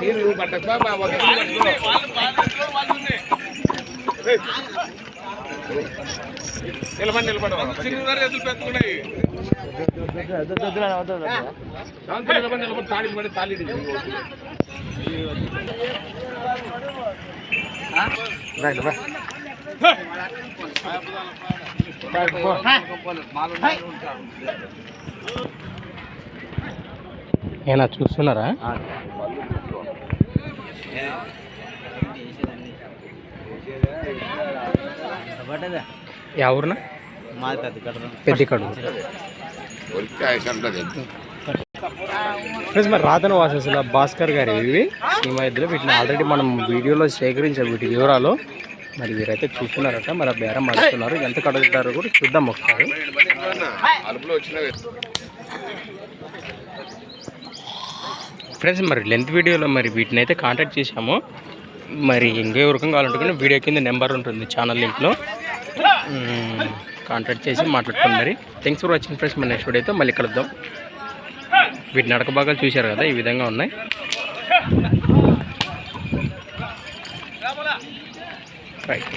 నీరు పట్టకపో నిలబడి నిలబడి చిన్న నిలబడి. నిలబడి తాళి తాళి ఏనా చూస్తున్నారా? ఎవరునా పెద్ద ఫ్రెండ్స్ మరి రాతన వాసస్సుల భాస్కర్ గారి ఇవి. సినిమా ఇద్దరు వీటిని ఆల్రెడీ మనం వీడియోలో సేకరించాం వీటి వివరాలు మరి వీరైతే చూస్తున్నారట మరి ఆ బేరం మారుతున్నారు ఎంత కడుగుతారో కూడా చూద్దాం ఒకసారి. ఫ్రెండ్స్ మరి లెంత్ వీడియోలో మరి వీటిని అయితే కాంటాక్ట్ చేశాము. మరి ఇంకే వరకు కావాలంటే వీడియో కింద నెంబర్ ఉంటుంది ఛానల్ లింక్లో. కాంటాక్ట్ చేసి మాట్లాడుకోండి మరి. థ్యాంక్స్ ఫర్ వాచింగ్ ఫ్రెండ్స్ మన నెక్స్ట్ వీడియోతో మళ్ళీ కలుద్దాం. వీటి నడక భాగాలు చూశారు కదా ఈ విధంగా ఉన్నాయి. రైట్